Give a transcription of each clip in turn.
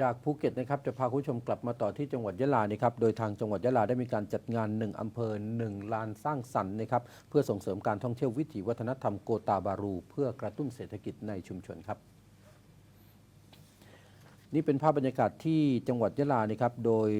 จากภูเก็ตนะครับจะพาคุณผู้ชมกลับมาต่อที่จังหวัดยะลานะครับโดยทางจังหวัดยะลาได้มีการจัดงาน 1 อำเภอ 1 ลานสร้างสรรค์นะครับเพื่อส่งเสริมการท่องเที่ยววิถีวัฒนธรรมโกตาบารู เพื่อกระตุ้นเศรษฐกิจในชุมชนครับ นี่เป็นภาพบรรยากาศที่จังหวัดยะลานะครับ โดย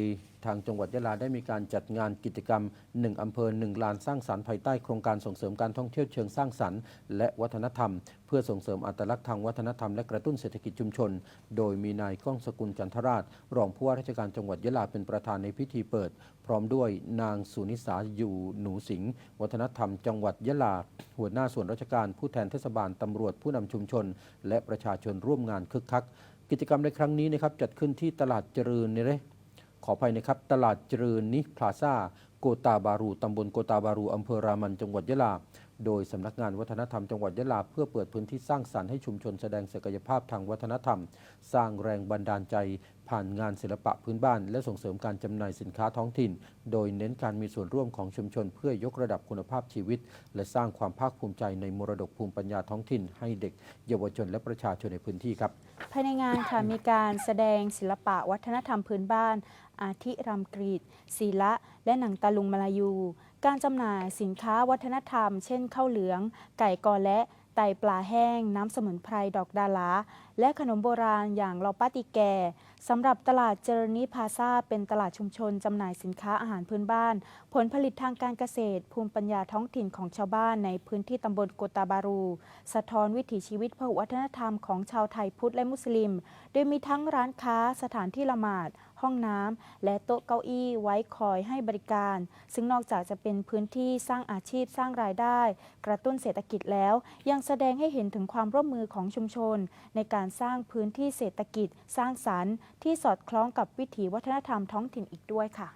ทางจังหวัดยะลาได้มีการจัดงานกิจกรรม 1อำเภอ1ลานสร้างสรรค์ภายใต้โครงการส่งเสริมการท่องเที่ยวเชิงสร้างสรรค์และวัฒนธรรม เพื่อส่งเสริมอัตลักษณ์ทางวัฒนธรรมและกระตุ้นเศรษฐกิจชุมชน โดยมีนายก้องสกุลจันทราช รองผู้ว่าราชการจังหวัดยะลาเป็นประธานในพิธีเปิด พร้อมด้วยนางสุนิสาอยู่หนูสิงห์วัฒนธรรม จังหวัดยะลา หัวหน้าส่วนราชการผู้แทนเทศบาลตำรวจผู้นำชุมชน และประชาชนร่วมงานคึกคัก กิจกรรมในครั้งนี้นะครับจัดขึ้นที่ตลาดเจริญนี่เลยขออภัยนะครับตลาดเจริญนิพลาซาโกตาบารูตำบลโกตาบารูอำเภอรามันจังหวัดยะลา โดยสำนักงานวัฒนธรรมจังหวัดยะลาเพื่อเปิดพื้นที่สร้างสรรค์ให้ชุมชนแสดงศักยภาพทางวัฒนธรรม สร้างแรงบันดาลใจ ผ่านงานศิลปะพื้นบ้าน และส่งเสริมการจำหน่ายสินค้าท้องถิ่น โดยเน้นการมีส่วนร่วมของชุมชน เพื่อยกระดับคุณภาพชีวิต และสร้างความภาคภูมิใจในมรดกภูมิปัญญาท้องถิ่น ให้เด็ก เยาวชนและประชาชนในพื้นที่ครับ ภายในงานค่ะมีการแสดงศิลปะวัฒนธรรมพื้นบ้าน อาทิรำกรีดศิละ และหนังตะลุงมาลายูการจำหน่ายสินค้าวัฒนธรรม เช่นข้าวเหลือง ไก่กอและไตปลาแห้ง น้ำสมุนไพรดอกดาลา และขนมโบราณอย่างลอปาติแกสำหรับตลาดเจรนีพาซาเป็นตลาดชุมชนจำหน่ายสินค้าอาหารพื้นบ้าน ผลผลิตทางการเกษตร ภูมิปัญญาท้องถิ่นของชาวบ้านในพื้นที่ตำบลโกตาบารู สะท้อนวิถีชีวิตพหุวัฒนธรรมของชาวไทยพุทธและมุสลิม โดยมีทั้งร้านค้าสถานที่ละหมาดห้องน้ำและโต๊ะเก้าอี้ไว้คอยให้บริการ ซึ่งนอกจากจะเป็นพื้นที่สร้างอาชีพสร้างรายได้ กระตุ้นเศรษฐกิจแล้ว ยังแสดงให้เห็นถึงความร่วมมือของชุมชน ในการสร้างพื้นที่เศรษฐกิจ สร้างสรรค์ ที่สอดคล้องกับวิถีวัฒนธรรมท้องถิ่นอีกด้วยค่ะ